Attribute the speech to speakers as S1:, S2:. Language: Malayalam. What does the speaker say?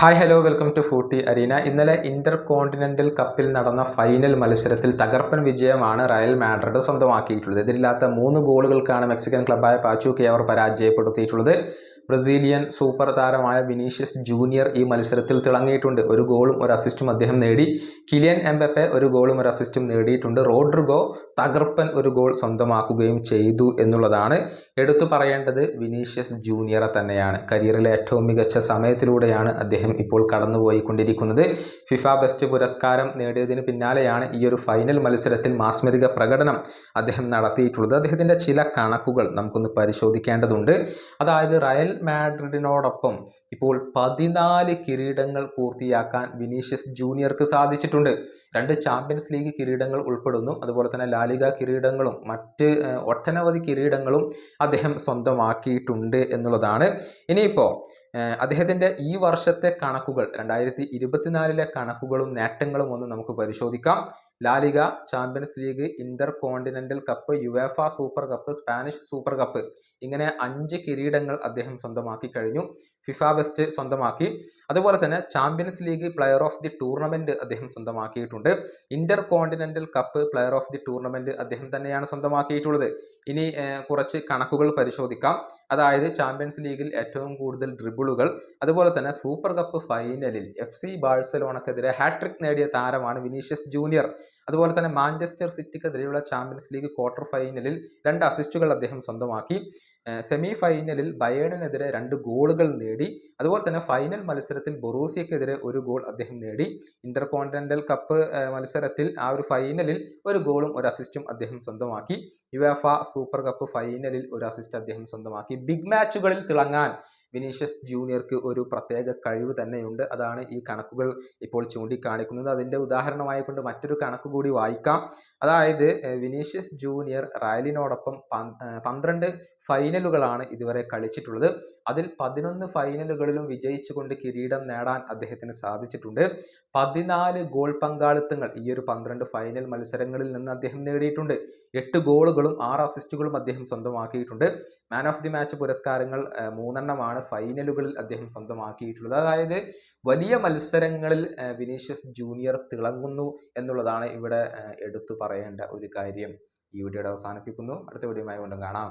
S1: Hi hello welcome to Footy Arena ഇന്നലെ ഇന്റർ കോണ്ടിനെന്റൽ കപ്പിൽ നടന്ന ഫൈനൽ മത്സരത്തിൽ തകർപ്പൻ വിജയമാണ് റയൽ മാഡ്രിഡ് സ്വന്തമാക്കിയിട്ടുള്ളത്. എതിരില്ലാത്ത മൂന്ന് ഗോളുകൾക്കാണ് മെക്സിക്കൻ ക്ലബായ പാച്ചൂക്കി അവർ പരാജയപ്പെടുത്തിയിട്ടുള്ളത്. ബ്രസീലിയൻ സൂപ്പർ താരമായ വിനീഷ്യസ് ജൂനിയർ ഈ മത്സരത്തിൽ തിളങ്ങിയിട്ടുണ്ട്. ഒരു ഗോളും ഒരു അസിസ്റ്റും അദ്ദേഹം നേടി. കിലിയൻ എംബപ്പെ ഒരു ഗോളും ഒരു അസിസ്റ്റും നേടിയിട്ടുണ്ട്. റോഡ്രിഗോ തകർപ്പൻ ഒരു ഗോൾ സ്വന്തമാക്കുകയും ചെയ്തു എന്നുള്ളതാണ്. എടുത്തു പറയേണ്ടത് വിനീഷ്യസ് ജൂനിയറെ തന്നെയാണ്. കരിയറിലെ ഏറ്റവും മികച്ച സമയത്തിലൂടെയാണ് അദ്ദേഹം ഇപ്പോൾ കടന്നുപോയിക്കൊണ്ടിരിക്കുന്നത്. ഫിഫ ബെസ്റ്റ് പുരസ്കാരം നേടിയതിന് പിന്നാലെയാണ് ഈ ഒരു ഫൈനൽ മത്സരത്തിൽ മാസ്മരിക പ്രകടനം അദ്ദേഹം നടത്തിയിട്ടുള്ളത്. അദ്ദേഹത്തിന്റെ ചില കണക്കുകൾ നമുക്കൊന്ന് പരിശോധിക്കേണ്ടതുണ്ട്. അതായത് റയൽ മാഡ്രിഡിനോടൊപ്പം ഇപ്പോൾ പതിനാല് കിരീടങ്ങൾ പൂർത്തിയാക്കാൻ വിനീഷ്യസ് ജൂനിയർക്ക് സാധിച്ചിട്ടുണ്ട്. രണ്ട് ചാമ്പ്യൻസ് ലീഗ് കിരീടങ്ങൾ ഉൾപ്പെടുന്നു. അതുപോലെ തന്നെ ലാലിക കിരീടങ്ങളും മറ്റ് ഒട്ടനവധി കിരീടങ്ങളും അദ്ദേഹം സ്വന്തമാക്കിയിട്ടുണ്ട് എന്നുള്ളതാണ്. ഇനിയിപ്പോൾ അദ്ദേഹത്തിന്റെ ഈ വർഷത്തെ കണക്കുകൾ രണ്ടായിരത്തി ഇരുപത്തിനാലിലെ കണക്കുകളും നേട്ടങ്ങളും ഒന്ന് നമുക്ക് പരിശോധിക്കാം. La Liga Champions League Inter Continental Cup UEFA Super Cup Spanish Super Cup ഇങ്ങനെ അഞ്ച് കിരീടങ്ങൾ അദ്ദേഹം സ്വന്തമാക്കി കഴിഞ്ഞു. ഫിഫ ബെസ്റ്റ് സ്വന്തമാക്കി. അതുപോലെ തന്നെ Champions League player of the tournament അദ്ദേഹം സ്വന്തമാക്കിയിട്ടുണ്ട്. Inter Continental Cup player of the tournament അദ്ദേഹം തന്നെയാണ് സ്വന്തമാക്കിയിട്ടുള്ളത്. ഇനി കുറച്ച് കണക്കുകൾ പരിശോധിക്കാം. അതായത് ചാമ്പ്യൻസ് ലീഗിൽ ഏറ്റവും കൂടുതൽ ഡ്രിബിളുകൾ അതുപോലെ തന്നെ സൂപ്പർ കപ്പ് ഫൈനലിൽ എഫ് സി ബാഴ്സലോണക്കെതിരെ ഹാട്രിക് നേടിയ താരമാണ് വിനീഷ്യസ് ജൂനിയർ. അതുപോലെ തന്നെ മാഞ്ചസ്റ്റർ സിറ്റിക്കെതിരെയുള്ള ചാമ്പ്യൻസ് ലീഗ് ക്വാർട്ടർ ഫൈനലിൽ രണ്ട് അസിസ്റ്റുകൾ അദ്ദേഹം സ്വന്തമാക്കി. സെമി ഫൈനലിൽ ബയേണിനെതിരെ രണ്ട് ഗോളുകൾ നേടി. അതുപോലെ തന്നെ ഫൈനൽ മത്സരത്തിൽ ബൊറൂസിയക്കെതിരെ ഒരു ഗോൾ അദ്ദേഹം നേടി. ഇന്റർ കപ്പ് മത്സരത്തിൽ ആ ഒരു ഫൈനലിൽ ഒരു ഗോളും ഒരു അസിസ്റ്റും അദ്ദേഹം സ്വന്തമാക്കി. യുവേഫ സൂപ്പർ കപ്പ് ഫൈനലിൽ ഒരു അസിസ്റ്റ് അദ്ദേഹം സ്വന്തമാക്കി. ബിഗ് മാച്ചുകളിൽ തിളങ്ങാൻ വിനീഷ്യസ് ജൂനിയർക്ക് ഒരു പ്രത്യേക കഴിവ് തന്നെയുണ്ട്. അതാണ് ഈ കണക്കുകൾ ഇപ്പോൾ ചൂണ്ടിക്കാണിക്കുന്നത്. അതിന്റെ ഉദാഹരണമായി കൊണ്ട് മറ്റൊരു കണക്ക് കൂടി വായിക്കാം. അതായത് വിനീഷ്യസ് ജൂനിയർ റയലിനോടൊപ്പം പന്ത്രണ്ട് ഫൈനലുകളാണ് ഇതുവരെ കളിച്ചിട്ടുള്ളത്. അതിൽ പതിനൊന്ന് ഫൈനലുകളിലും വിജയിച്ചുകൊണ്ട് കിരീടം നേടാൻ അദ്ദേഹത്തിന് സാധിച്ചിട്ടുണ്ട്. പതിനാല് ഗോൾ പങ്കാളിത്തങ്ങൾ ഈ ഒരു പന്ത്രണ്ട് ഫൈനൽ മത്സരങ്ങളിൽ നിന്ന് അദ്ദേഹം നേടിയിട്ടുണ്ട്. എട്ട് ഗോളുകളും ആറ് അസിസ്റ്റുകളും അദ്ദേഹം സ്വന്തമാക്കിയിട്ടുണ്ട്. മാൻ ഓഫ് ദി മാച്ച് പുരസ്കാരങ്ങൾ മൂന്നെണ്ണമാണ് ഫൈനലുകളിൽ അദ്ദേഹം സ്വന്തമാക്കിയിട്ടുള്ളത്. അതായത് വലിയ മത്സരങ്ങളിൽ വിനീഷ്യസ് ജൂനിയർ തിളങ്ങുന്നു എന്നുള്ളതാണ് ഇവിടെ എടുത്തു പറയേണ്ട ഒരു കാര്യം ഈ വീഡിയോയുടെ അവസാനിപ്പിക്കുന്നു. അടുത്ത വീഡിയോയുമായി വീണ്ടും കാണാം.